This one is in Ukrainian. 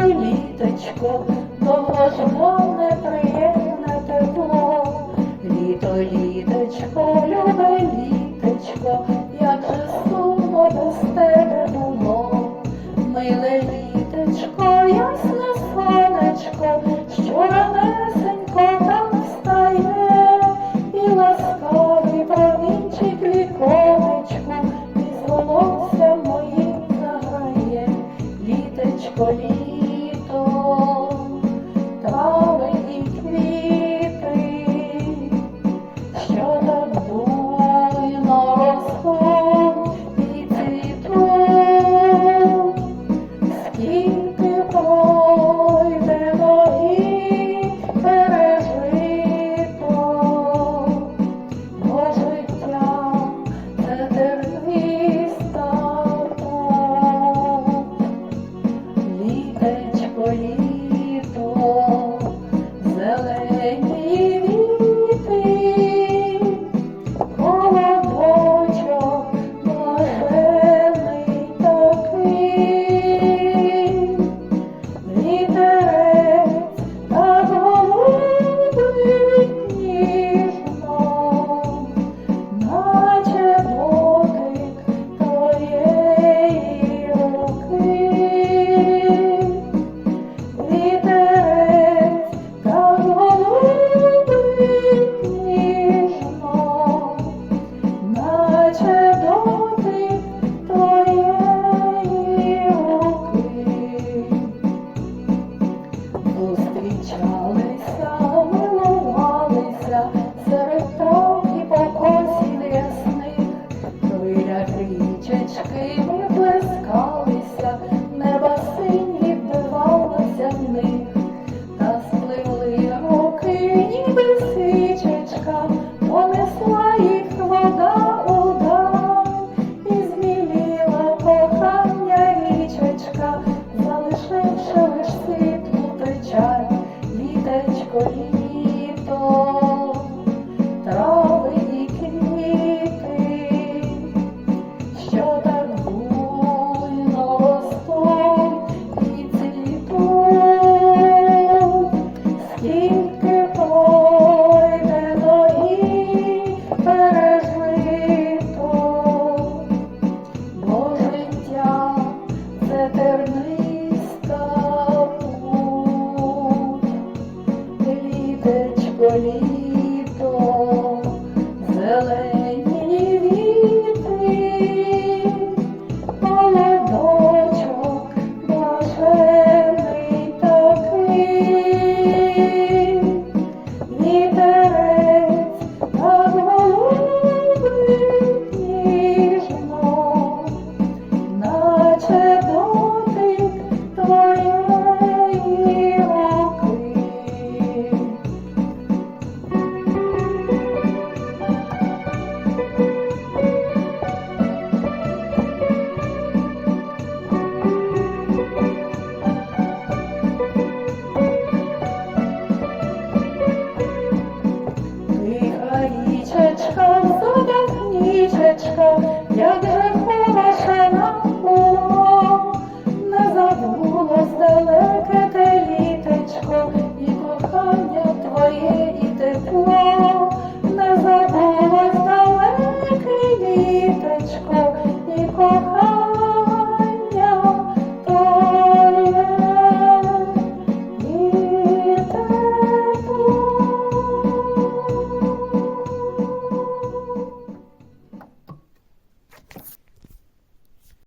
літочко, того ж волне приємне тепло, літо, літочко, любе літочко, як же сумно без тебе було, миле літочко. плече доти твоєї руки. Зустрічалися, минувалися серед трохи покосів ясних, хвиля річечки. bitch, boy, tchau